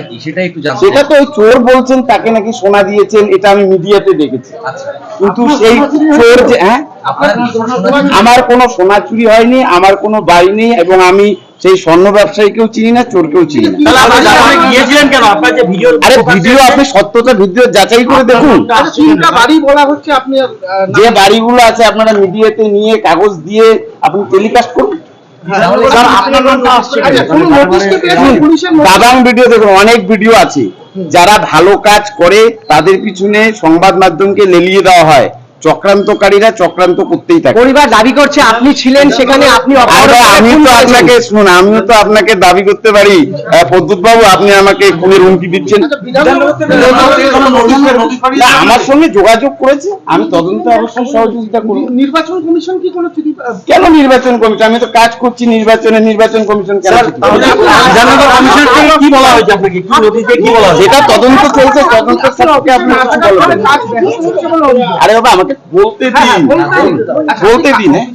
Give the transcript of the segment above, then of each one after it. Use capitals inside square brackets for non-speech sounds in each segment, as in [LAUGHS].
কি? সেটা একটু জানতে সেটা তো ওই চোর বলছেন তাকে নাকি সোনা দিয়েছেন এটা আমি মিডিয়াতে দেখেছি। আচ্ছা। কিন্তু সেই চোর যে হ্যাঁ? আমার কোনো সোনা চুরি হয়নি আমার কোনো বাড়ি নেই এবং আমি সেই স্বর্ণ ব্যবসায়ীকেও চিনি না চোরকেও চিনি না। আরে ভিডিও আপনি সত্যতা ভিডিও যাচাই করে দেখুন। তিনটা বাড়ি বলা হচ্ছে আপনি আহ, যে বাড়িগুলো আছে আপনারা মিডিয়াতে নিয়ে কাগজ দিয়ে আপনি টেলিকাস্ট করুন। তো আসছে আচ্ছা, ভিডিও দেখুন অনেক ভিডিও আছে। যারা ভালো কাজ করে তাদের পিছনে সংবাদ মাধ্যমকে লেলিয়ে দেওয়া হয়। চক্রান্তকারীরা চক্রান্ত করতেই থাকে। পরিবার দাবি করছে আপনি ছিলেন সেখানে আপনি আমি তো আপনাকে শুনুন আমিও তো আপনাকে দাবি করতে পারি। পদ্যুৎ বাবু আপনি আমাকে খুনের হুমকি দিচ্ছেন। আচ্ছা, আমার সঙ্গে যোগাযোগ করেছে। আমি তদন্তে অবশ্যই সহযোগিতা করি নির্বাচন কমিশন কি কোনো চিঠি কেন নির্বাচন কমিশন? আমি তো কাজ করছি নির্বাচনে নির্বাচন কমিশন কেন কি বলা হয়েছে আপনাকে? কি নোটিশ কি বলা হয়েছে? যেটা তদন্ত চলছে আপনি কিছু বলবেন অভিযোগ। আরে বাবা আমাকে বলতে হ্যাঁ, দিন। বলতে- আচ্ছা, দিন। হ্যাঁ।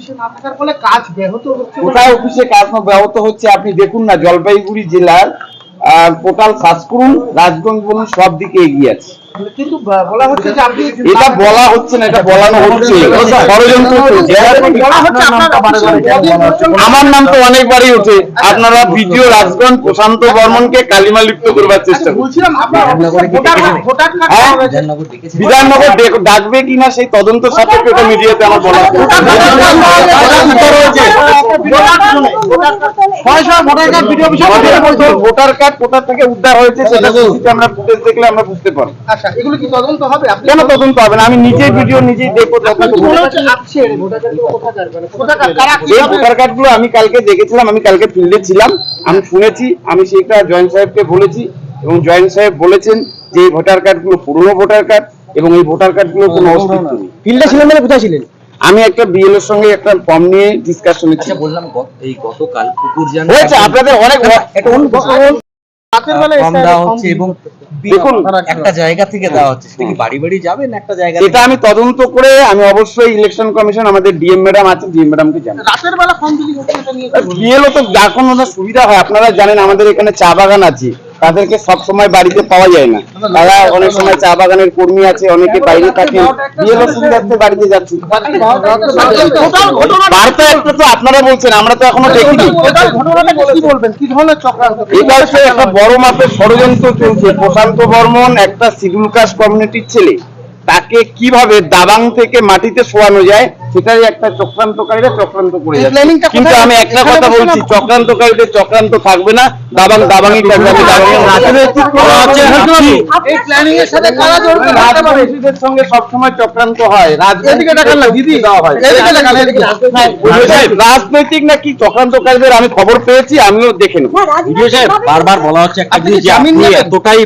কোথায় অফিসে কাজ ব্যাহত হচ্ছে আপনি দেখুন না জলপাইগুড়ি জেলার টোটাল সার্চ করুন রাজগঞ্জ বলুন সব দিকে এগিয়ে আছে। কিন্তু বলা হচ্ছে যে আপনি এটা বলা হচ্ছে না এটা বলানো হচ্ছে ষড়যন্ত্র চলছে আমার নাম তো অনেকবারই ওঠে আপনারা ভিডিও রাজগঞ্জ প্রশান্ত বর্মনকে কালিমা লিপ্ত করবার চেষ্টা আচ্ছা, হ্যাঁ? গেছে। বিধাননগর ডাকবে কিনা সেই তদন্ত সাপেক্ষে ওটা মিডিয়াতে আমার বলা ভোটার কার্ড কোথা থেকে উদ্ধার হয়েছে সেটা আমরা ফুটেজ দেখলে আমরা বুঝতে পারব আচ্ছা এগুলো কি তদন্ত হবে? আপনি কেন তদন্ত হবে না? আমি নিজেই ভিডিও নিজেই দেখব তদন্ত কি মনে এই ভোটার আমি কালকে দেখেছিলাম আমি কালকে ফিল্ডে ছিলাম আমি শুনেছি আমি সেইটা জয়েন্ট সাহেবকে বলেছি এবং জয়েন্ট সাহেব বলেছেন যে এই ভোটার কার্ডগুলো পুরনো ভোটার কার্ড এবং এই ভোটার কার্ডগুলো কোনো অস্তিত্ব নেই। ফিল্ডে ছিলেন মানে কোথায় ছিলেন? আমি একটা বিএল এর সঙ্গে একটা ফর্ম নিয়ে ডিসকাশনে আচ্ছা বললাম এই গতকাল কুকুর হয়েছে আপনাদের অনেক একটা রাতের বেলা ফর্ম দেওয়া হচ্ছে এবং দেখুন একটা জায়গা থেকে দেওয়া হচ্ছে। সেটা কি বাড়ি বাড়ি যাবেন একটা জায়গা এটা আমি তদন্ত করে আমি অবশ্যই ইলেকশন কমিশন আমাদের ডিএম ম্যাডাম আছে ডিএম ম্যাডামকে জানাব। রাতের বেলা ফর্ম বিলি হচ্ছে এটা নিয়ে বিএলও তো যা কোনো সুবিধা হয়। আপনারা জানেন আমাদের এখানে চা বাগান আছে। তাদেরকে সব সময় বাড়িতে পাওয়া যায় না। তারা অনেক সময় চা বাগানের কর্মী আছে, অনেকে বাইরে থাকে। বাড়িতে যাচ্ছি। বার্তা একটা তো আপনারা বলছেন, আমরা তো এখনও দেখিনি। এটা হচ্ছে একটা বড় মাপের ষড়যন্ত্র চলছে। প্রশান্ত বর্মন, একটা শিডিউল কাস্ট কমিউনিটির ছেলে, তাকে কীভাবে দাবাং থেকে মাটিতে শোয়ানো যায় সেটাই একটা চক্রান্তকারীরা চক্রান্ত করে যাচ্ছে। কিন্তু আমি একটা কথা বলছি চক্রান্তকারীদের চক্রান্ত থাকবে না দাবাং থাকবে রাজনৈতিক রাজনীতিদের সঙ্গে সবসময় চক্রান্ত হয় না হয়। রাজনৈতিক নাকি চক্রান্তকারীদের আমি খবর পেয়েছি আমিও দেখে নেব। বারবার বলা হচ্ছে একটা জিনিস? এতটাই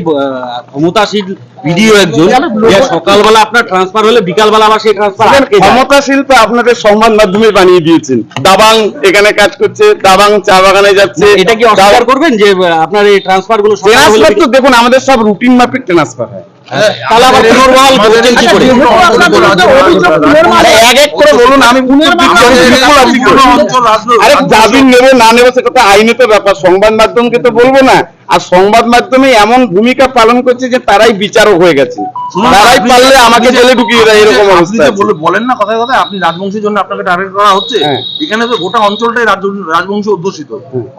ক্ষমতাশীল ভিডিও একজন সকালবেলা আপনার ট্রান্সফার হলে বিকালবেলা আবার সেই ট্রান্সফার ক্ষমতাশীল তো আপনাদের সংবাদ মাধ্যমে বানিয়ে দিয়েছেন। দাবাং এখানে কাজ করছে দাবাং চা বাগানে যাচ্ছে। এটা কি অস্বীকার করবেন যে আপনার এই ট্রান্সফারগুলো ট্রান্সফার তো দেখুন আমাদের সব রুটিন মাফিক ট্রান্সফার হয়। আরে এক এক করে বলুন আমি আরে জামিন নেব না নেব সেটা তো ব্যাপার সংবাদ মাধ্যমকে তো বলব না। আর সংবাদ মাধ্যমে এমন ভূমিকা পালন করছে যে তারাই বিচারক হয়ে গেছে। তারাই পারলে আমাকে জেলে ঢুকিয়ে দেয় এরকম অবস্থা বলেন না কথায় কথায় আপনি রাজবংশীর জন্য আপনাকে টার্গেট করা হচ্ছে। হ্যাঁ। এখানে তো গোটা অঞ্চলটাই রাজবংশ অধ্যুষিত।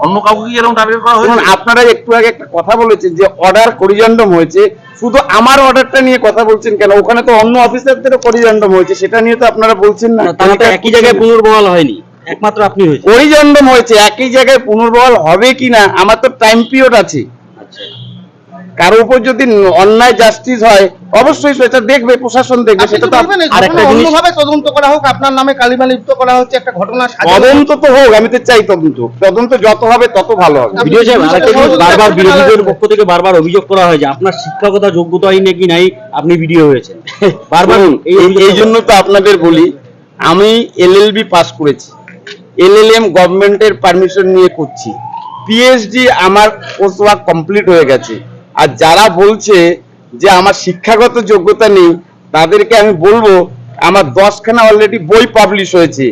অন্য কাউকে কি এরকম টার্গেট করা হয়েছে? আপনারা একটু আগে একটা কথা বলেছেন যে অর্ডার করিজন্ডম হয়েছে। শুধু আমার অর্ডারটা নিয়ে কথা বলছেন কেন? ওখানে তো অন্য অফিসারদেরও করিজন্ডম হয়েছে সেটা নিয়ে তো আপনারা বলছেন না। তাহলে তো একই জায়গায় পুনর্বহাল হয়নি। একমাত্র আপনি হয়েছে করিজন্ডম হয়েছে একই জায়গায় পুনর্বহাল হবে কিনা আমার তো টাইম পিরিয়ড আছে। কারও উপর যদি অন্যায় জাস্টিস হয় অবশ্যই সেটা দেখবে প্রশাসন দেখবে সেটা তো তো বলবেন এই আর একটা জিনিস- অন্যভাবে তদন্ত করা হোক আপনার নামে কালিমা লিপ্ত করা হচ্ছে একটা ঘটনা তদন্ত তো হোক আমি তো চাই তদন্ত। তদন্ত যত হবে তত ভালো হবে। ভিডিও সাহেব আরেকটা জিনিস বারবার বিরোধীদের পক্ষ থেকে বারবার অভিযোগ করা হয় যে আপনার শিক্ষকতা যোগ্যতাই নাকি নাই আপনি ভিডিও হয়েছেন। [LAUGHS] বারবার শুনুন, এই এই এই জন্য তো আপনাদের বলি আমি এলএলবি পাস করেছি। এলএলএম গভর্নমেন্টের পারমিশন নিয়ে করছি। পিএইচডি আমার কোর্স ওয়ার্ক কমপ্লিট হয়ে গেছে। আর যারা বলছে যে আমার শিক্ষাগত যোগ্যতা নেই, তাদেরকে আমি বলব, আমার দশখানা অলরেডি বই পাবলিশ হয়েছে।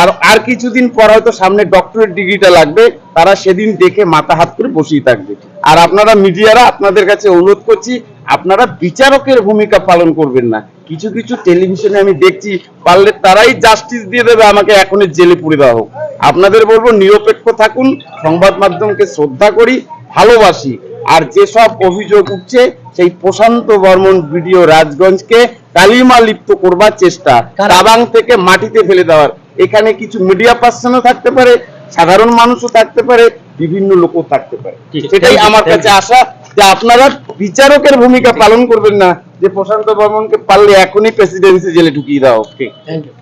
আর আর কিছুদিন পর হয়তো সামনে ডক্টরেট ডিগ্রিটা লাগবে, তারা সেদিন দেখে মাথা হাত করে বসেই থাকবে। আর আপনারা মিডিয়ারা আপনাদের কাছে অনুরোধ করছি, আপনারা বিচারকের ভূমিকা পালন করবেন না। কিছু কিছু টেলিভিশনে আমি দেখছি, পারলে তারাই জাস্টিস দিয়ে দেবে, আমাকে এখনই জেলে পুরে দেওয়া হোক। আপনাদের বলব নিরপেক্ষ থাকুন সংবাদ মাধ্যমকে শ্রদ্ধা করি ভালোবাসি। আর যেসব অভিযোগ উঠছে সেই প্রশান্ত বর্মন ভিডিও রাজগঞ্জকে কালিমা লিপ্ত করবার চেষ্টা? তাবাং থেকে মাটিতে ফেলে দেওয়ার। এখানে কিছু মিডিয়া পার্সনও থাকতে পারে সাধারণ মানুষও থাকতে পারে বিভিন্ন লোকও থাকতে পারে। সেটাই আমার কাছে. আশা যে আপনারা বিচারকের ভূমিকা পালন করবেন না যে প্রশান্ত বর্মনকে পারলে এখনই প্রেসিডেন্সি জেলে ঢুকিয়ে দেওয়া হোক। Thank you